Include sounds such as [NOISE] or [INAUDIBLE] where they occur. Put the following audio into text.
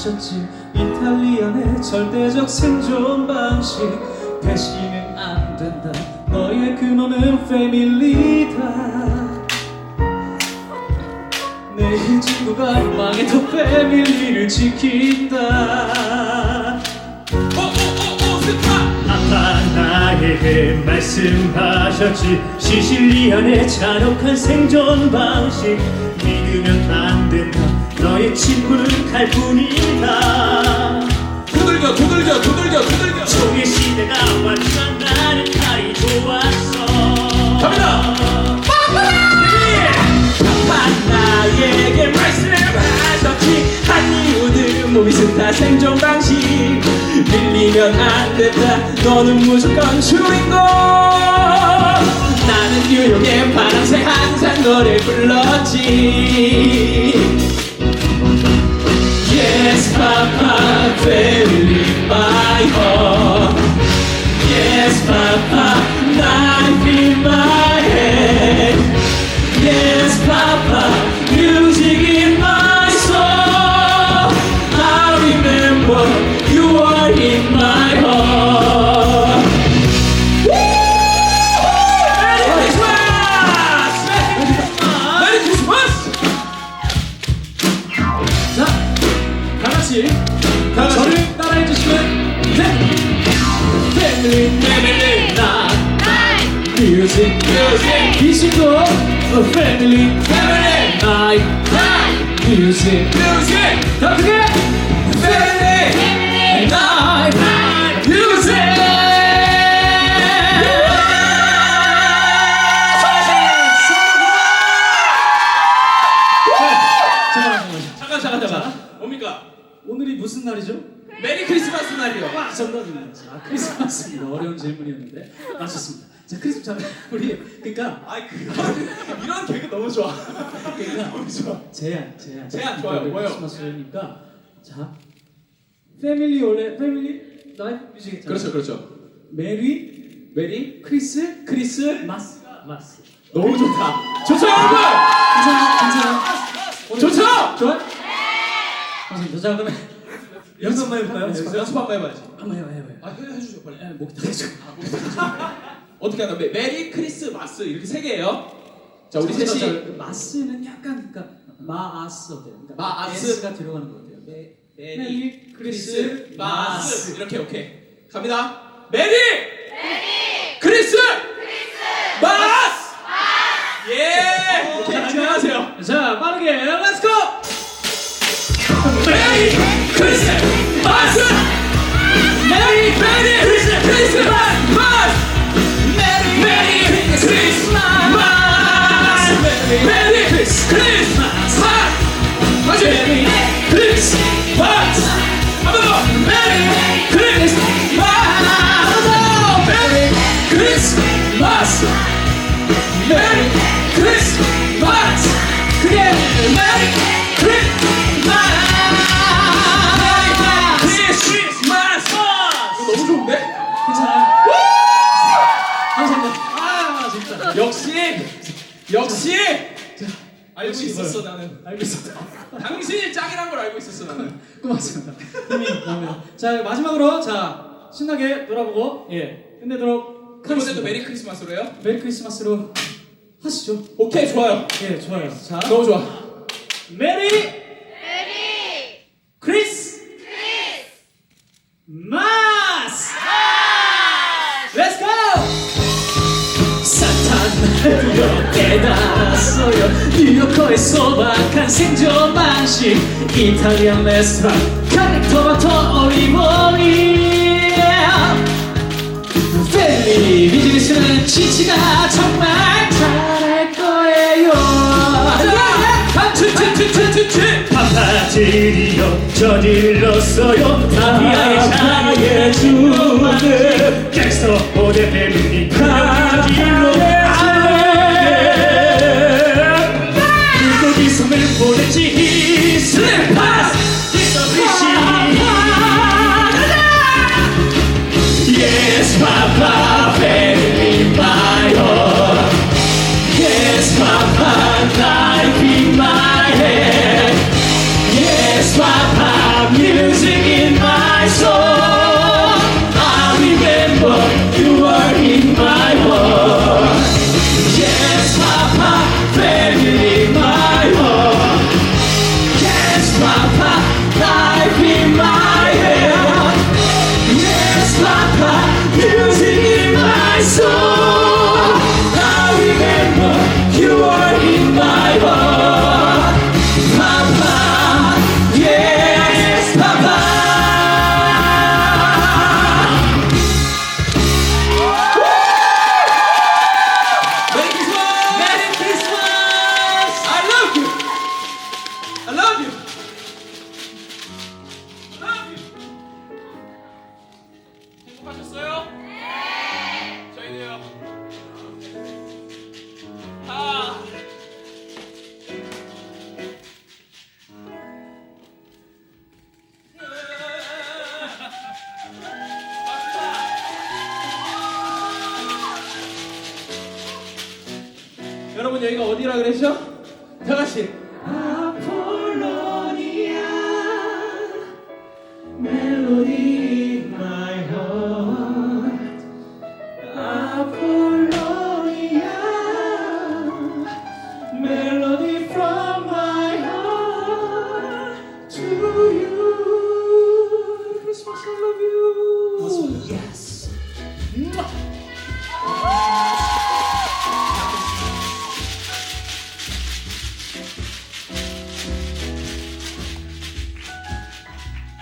말씀하셨지. 이탈리안의 절대적 생존 방식. 배신은 안 된다. 너의 근원은 패밀리다. 내 친구가 망해도 패밀리를 지킨다. 오오오오 스타! 아빠 나에게 말씀하셨지. 시실리안의 잔혹한 생존 방식. 믿으면 안 된다. 너의 친구는 칼뿐이다 무비스타 생존 방식. 밀리면 안 된다. 너는 무조건 주인공 나는 뉴욕의 파랑새 항상 너를 불렀지. Yes, Papa, family, 다 다. 저를 따라해 주시면 돼. Family, family, night, music, music. 이신도 family, night, night, music, 뮤직 더 크게 정답입니다. 아, 크리스마스입니다. 어려운 질문이었는데 맞췄습니다. 자, 크리스마스 자, 우리 그러니까 아이 그런 [LAUGHS] 이런 개그 너무 좋아 그러니까 너무 좋아 제안, 제안. 제안 좋아요. 우리 뭐요? 크리스마스니까 자, 패밀리 원래 패밀리 나이프 뮤직. 그렇죠 그렇죠 메리 메리 크리스 크리스 마스 마스. 너무 좋다 좋죠 여러분 괜찮아, 괜찮아. 좋죠? 좋아? 감사합니다. 자, 그러면 연습 한번 해볼까요? 연습 연습 한번 해봐야지. 한번 해봐, 해봐요. 아 해- 해주죠 빨리. 예, 목이 타겠죠. 어떻게 하나? 메, 메리 크리스마스. 이렇게 세 개예요. 자 우리 셋이. 저, 마스는 약간 그러니까 마아스 돼요. 그러니까 마아스. S가 들어가는 것 같아요. 메, 메리 크리스마스. 크리스 마스. 이렇게 오케이. 갑니다. 메리! 크리스! 마스! 예! 오케이 안녕하세요. 자 빠르게 메리 크리스마스 그게 메리 크리스마스 이거 너무 좋은데? 괜찮아요. 감사합니다. 아 진짜. 역시 역시 알고 역시 있었어 뭐요? 나는 알고 있었다. 당신이 짱이란 걸 알고 있었어 나는 고맙습니다. 힘이 납니다. 자 마지막으로 자 신나게 놀아보고 예 끝내도록 이번에도 하겠습니다. 메리 크리스마스로 해요? 메리 크리스마스로 하시죠. 오케이 좋아요. 예 좋아요. 자 너무 좋아. 메리 크리스 마스. 렛츠 고 사탄을 깨달았어요. 뉴요커의 소박한 생존 방식. 이탈리안 레스토랑. 카렉터마터 올리브오 일 펠리 비즈니스는 치치가 정말 잘할 거예요 파파들이여 저질렀어요 장에 주 어디라 그랬죠? 다 같이.